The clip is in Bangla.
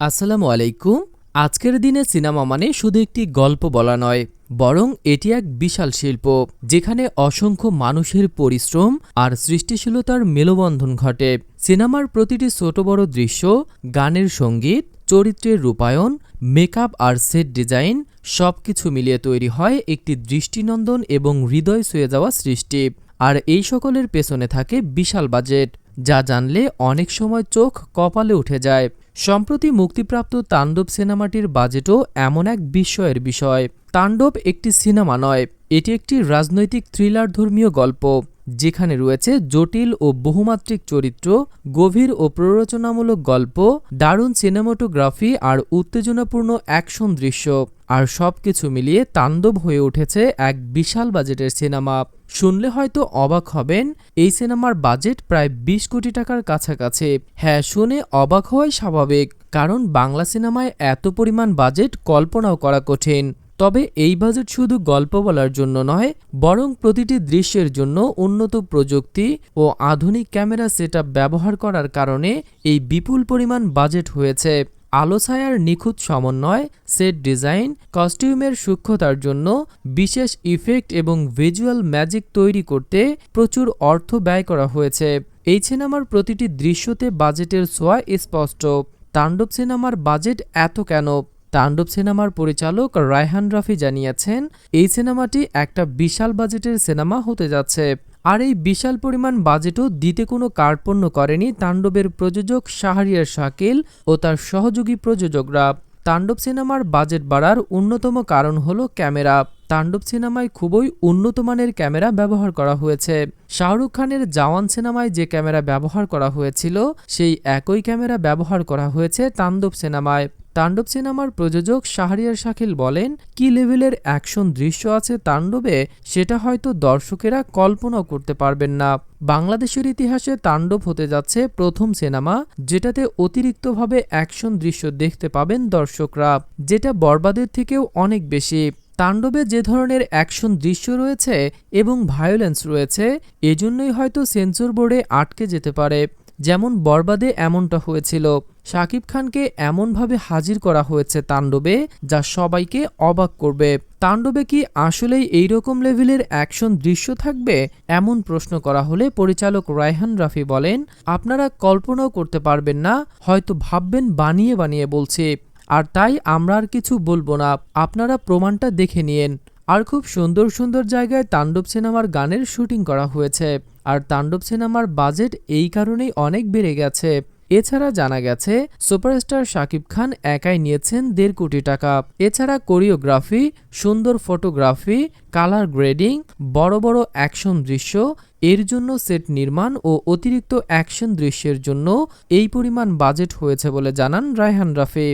আসসালামু আলাইকুম। আজকের দিনে সিনেমা মানে শুধু একটি গল্প বলা নয়, বরং এটি এক বিশাল শিল্প, যেখানে অসংখ্য মানুষের পরিশ্রম আর সৃষ্টিশীলতার মেলবন্ধন ঘটে। সিনেমার প্রতিটি ছোট বড় দৃশ্য, গানের সংগীত, চরিত্রের রূপায়ণ, মেকআপ আর সেট ডিজাইন সবকিছু মিলিয়ে তৈরি হয় একটি দৃষ্টিনন্দন এবং হৃদয় ছুঁয়ে যাওয়া সৃষ্টি, আর এই সকলের পেছনে থাকে বিশাল বাজেট, যা জানলে অনেক সময় চোখ কপালে উঠে যায়। সম্প্রতি মুক্তিপ্রাপ্ত তাণ্ডব সিনেমাটির বাজেটও এমন এক বিস্ময়ের বিষয়। তাণ্ডব একটি সিনেমা নয়, এটি একটি রাজনৈতিক থ্রিলার ধর্মীয় গল্প। যেখানে রয়েছে জটিল ও বহুমাত্রিক চরিত্র, গভীর ও প্ররোচনামূলক গল্প, দারুণ সিনেমাটোগ্রাফি আর উত্তেজনাপূর্ণ অ্যাকশন দৃশ্য। আর সব কিছু মিলিয়ে তাণ্ডব হয়ে উঠেছে এক বিশাল বাজেটের সিনেমা। শুনলে হয়তো অবাক হবেন, এই সিনেমার বাজেট প্রায় বিশ কোটি টাকার কাছাকাছি। হ্যাঁ শুনে অবাক হওয়াই স্বাভাবিক, কারণ বাংলা সিনেমায় এত পরিমাণ বাজেট কল্পনাও করা কঠিন। তবে এই বাজেট শুধু গল্প বলার জন্য নয়, বরং প্রতিটি দৃশ্যের জন্য উন্নত প্রযুক্তি ও আধুনিক ক্যামেরা সেটআপ ব্যবহার করার কারণে এই বিপুল পরিমাণ বাজেট হয়েছে। আলো ছায়ার নিখুঁত সমন্বয়, সেট ডিজাইন, কস্টিউমের সূক্ষ্মতার জন্য বিশেষ ইফেক্ট এবং ভিজুয়াল ম্যাজিক তৈরি করতে প্রচুর অর্থ ব্যয় করা হয়েছে। এই সিনেমার প্রতিটি দৃশ্যতে বাজেটের ছোঁয়া স্পষ্ট। তাণ্ডব সিনেমার বাজেট এত কেন? তাণ্ডব সিনেমার পরিচালক রায়হান রাফি জানিয়েছেন, এই সিনেমাটি একটা বিশাল বাজেটের সিনেমা হতে যাচ্ছে। আর এই বিশাল পরিমাণ বাজেটও দিতে কোনো কার্পণ্য করেনি তাণ্ডবের প্রযোজক শাহরিয়ার শাকিল ও তার সহযোগী প্রযোজকরা। তাণ্ডব সিনেমার বাজেট বাড়ার অন্যতম কারণ হলো ক্যামেরা। তাণ্ডব সিনেমায় খুবই উন্নত মানের ক্যামেরা ব্যবহার করা হয়েছে। শাহরুখ খানের জওয়ান সিনেমায় যে ক্যামেরা ব্যবহার করা হয়েছিল, সেই একই ক্যামেরা ব্যবহার করা হয়েছে তাণ্ডব সিনেমায়। তাণ্ডব সিনেমার প্রযোজক শাহরিয়ার শাকিল বলেন, কি লেভেলের অ্যাকশন দৃশ্য আছে তাণ্ডবে, সেটা হয়তো দর্শকেরা কল্পনাও করতে পারবেন না। বাংলাদেশের ইতিহাসে তাণ্ডব হতে যাচ্ছে প্রথম সিনেমা, যেটাতে অতিরিক্তভাবে অ্যাকশন দৃশ্য দেখতে পাবেন দর্শকরা, যেটা বরবাদের থেকেও অনেক বেশি। তাণ্ডবে যে ধরনের অ্যাকশন দৃশ্য রয়েছে এবং ভায়োলেন্স রয়েছে, এজন্যই হয়তো সেন্সর বোর্ডে আটকে যেতে পারে। যেমন বরবাদে এমনটা হয়েছিল। শাকিব খানকে এমনভাবে হাজির করা হয়েছে তাণ্ডবে, যা সবাইকে অবাক করবে। তাণ্ডবে কি আসলেই এই রকম লেভেলের অ্যাকশন দৃশ্য থাকবে? এমন প্রশ্ন করা হলে পরিচালক রায়হান রাফি বলেন, আপনারা কল্পনাও করতে পারবেন না, হয়তো ভাববেন বানিয়ে বানিয়ে বলছে। আর তাই আমরা আর কিছু বলব না, আপনারা প্রমাণটা দেখে নিয়েন। আর খুব সুন্দর সুন্দর জায়গায় তাণ্ডব সিনেমার গানের শুটিং করা হয়েছে। আর তাণ্ডব সিনেমার বাজেট এই কারণেই অনেক বেড়ে গেছে। এছাড়া জানা গেছে, সুপারস্টার শাকিব খান একাই নিয়েছেন দেড় কোটি টাকা। এছাড়া কোরিওগ্রাফি, সুন্দর ফটোগ্রাফি, কালার গ্রেডিং, বড় বড় অ্যাকশন দৃশ্য, এর জন্য সেট নির্মাণ ও অতিরিক্ত অ্যাকশন দৃশ্যের জন্য এই পরিমাণ বাজেট হয়েছে বলে জানান রায়হান রাফি।